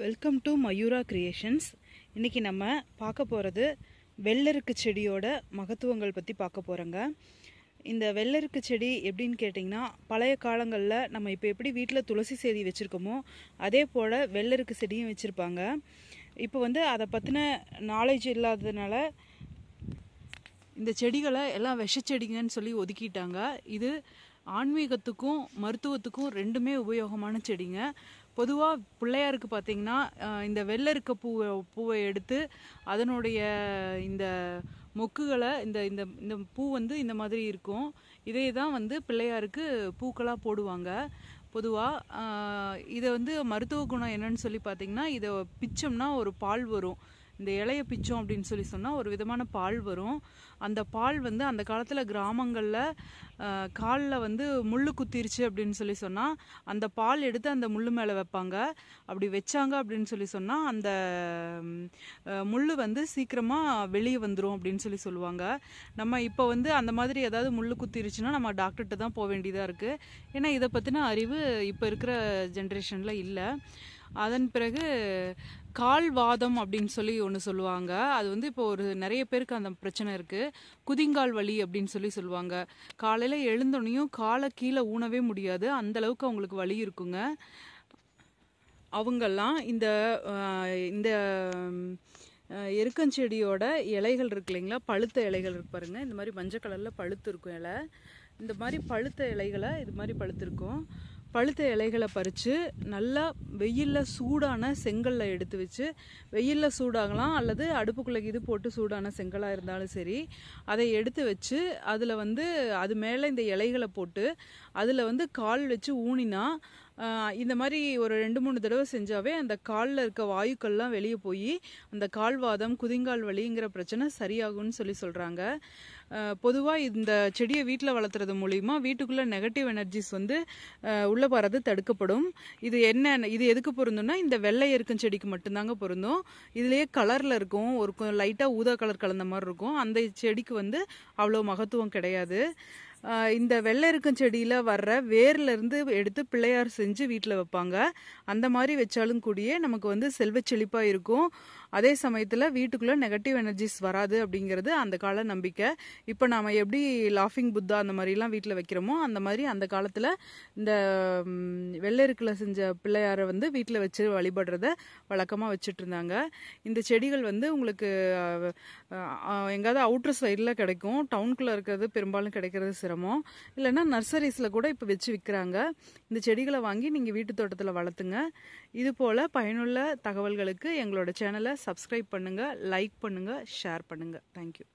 Welcome to Mayura creations இன்றைக்கி நம்ம பார்க்க போகிறது வெள்ளருக்கு செடியோட மகத்துவங்கள் பற்றி பார்க்க போகிறோங்க இந்த வெள்ளருக்கு செடி எப்படின்னு கேட்டிங்கன்னா பழைய காலங்களில் நம்ம இப்போ எப்படி வீட்டில் துளசி செடி வச்சுருக்கோமோ அதே போல் வெள்ளருக்கு செடியும் வச்சுருப்பாங்க. இப்போ வந்து அதை பற்றின நாலேஜ் இல்லாததுனால இந்த செடிகளை எல்லாம் விஷச்செடிங்கன்னு சொல்லி ஒதுக்கிட்டாங்க. இது ஆன்மீகத்துக்கும் மருத்துவத்துக்கும் ரெண்டுமே உபயோகமான செடிங்க. பொதுவாக பிள்ளையாருக்கு பார்த்தீங்கன்னா இந்த வெள்ளை இருக்க பூவை பூவை எடுத்து அதனுடைய இந்த மொக்குகளை இந்த இந்த இந்த பூ வந்து இந்த மாதிரி இருக்கும். இதே தான் வந்து பிள்ளையாருக்கு பூக்களாக போடுவாங்க. பொதுவாக இதை வந்து மருத்துவ குணம் என்னன்னு சொல்லி பார்த்தீங்கன்னா இதை பிச்சோம்னா ஒரு பால் வரும். இந்த இலைய பிச்சோம் அப்படின்னு சொல்லி சொன்னால் ஒரு விதமான பால் வரும். அந்த பால் வந்து அந்த காலத்தில் கிராமங்களில் காலில் வந்து முள் குத்திருச்சு அப்படின்னு சொல்லி சொன்னால் அந்த பால் எடுத்து அந்த முள் மேலே வைப்பாங்க. அப்படி வச்சாங்க அப்படின்னு சொல்லி சொன்னால் அந்த முள் வந்து சீக்கிரமாக வெளியே வந்துடும் அப்படின்னு சொல்லி சொல்லுவாங்க. நம்ம இப்போ வந்து அந்த மாதிரி ஏதாவது முள் குத்திருச்சுன்னா நம்ம டாக்டர்கிட்ட தான் போக வேண்டியதாக இருக்குது ஏன்னா இதை பற்றின அறிவு இப்போ இருக்கிற ஜென்ரேஷனில் இல்லை. அதன் பிறகு கால்வாதம் அப்படின்னு சொல்லி ஒன்று சொல்லுவாங்க. அது வந்து இப்போ ஒரு நிறைய பேருக்கு அந்த பிரச்சனை இருக்குது குதிங்கால் வலி அப்படின்னு சொல்லி சொல்லுவாங்க. காலையில் எழுந்தோடனையும் காலை கீழே ஊனவே முடியாது. அந்த அளவுக்கு அவங்களுக்கு வலி இருக்குங்க. அவங்கெல்லாம் இந்த இந்த எருக்கஞ்செடியோட இலைகள் இருக்கு இல்லைங்களா? பழுத்த இலைகள் இருக்கு பாருங்க. இந்த மாதிரி மஞ்சள் கலரில் பழுத்து இருக்கும் இலை. இந்த மாதிரி பழுத்த இலைகளை இது மாதிரி பழுத்திருக்கும். பழுத்த இலைகளை பறித்து நல்லா வெயிலில் சூடான செங்கல்ல எடுத்து வச்சு வெயிலில் சூடாகலாம் அல்லது அடுப்புக்குள்ளே இது போட்டு சூடான செங்கலாக இருந்தாலும் சரி அதை எடுத்து வச்சு அதில் வந்து அது மேலே இந்த இலைகளை போட்டு அதில் வந்து கால் வச்சு ஊனினா இந்த மாதிரி ஒரு ரெண்டு மூணு தடவை செஞ்சாவே அந்த காலில் இருக்க வாயுக்கள்லாம் வெளியே போய் அந்த கால்வாதம் குதிங்கால் வலிங்கிற பிரச்சனை சரியாகும்னு சொல்லி சொல்கிறாங்க பொதுவாக இந்த செடியை வீட்டில் வளர்த்துறது மூலிமா வீட்டுக்குள்ளே நெகட்டிவ் எனர்ஜிஸ் வந்து உள்ளே உள்ள வர்றது தடுக்கப்படும். இது என்ன இது எதுக்கு பொருந்தும்னா இந்த வெள்ளை எருக்கும் செடிக்கு மட்டும்தாங்க பொருந்தும். இதுலேயே கலரில் இருக்கும் ஒரு லைட்டாக ஊதா கலர் கலந்த மாதிரி இருக்கும். அந்த செடிக்கு வந்து அவ்வளோ மகத்துவம் கிடையாது. இந்த வெள்ளை இருக்கும் செடியில் வர்ற வேர்ல இருந்து எடுத்து பிள்ளையார் செஞ்சு வீட்டில் வைப்பாங்க. அந்த மாதிரி வச்சாலும் கூடிய நமக்கு வந்து செல்வ செழிப்பாக இருக்கும். அதே சமயத்தில் வீட்டுக்குள்ளே நெகட்டிவ் எனர்ஜிஸ் வராது அப்படிங்கிறது அந்த கால நம்பிக்கை. இப்போ நாம் எப்படி லாஃபிங் புத்தா அந்த மாதிரிலாம் வீட்டில் வைக்கிறோமோ அந்த மாதிரி அந்த காலத்தில் இந்த ம், செஞ்ச பிள்ளையாரை வந்து வீட்டில் வச்சு வழிபடுறத வழக்கமாக வச்சுட்டு இருந்தாங்க. இந்த செடிகள் வந்து உங்களுக்கு எங்காவது அவுட்ரு சைடில் கிடைக்கும். டவுனுக்குள்ளே இருக்கிறது பெரும்பாலும் கிடைக்கிறது சிரமம் இல்லைன்னா நர்சரிஸில் கூட இப்போ வச்சு விற்கிறாங்க இந்த செடிகளை வாங்கி நீங்கள் வீட்டு தோட்டத்தில் வளர்த்துங்க. இது போல் பயனுள்ள தகவல்களுக்கு எங்களோட சேனலை சப்ஸ்கிரைப் பண்ணுங்கள் லைக் பண்ணுங்கள் ஷேர் பண்ணுங்கள் தேங்க்யூ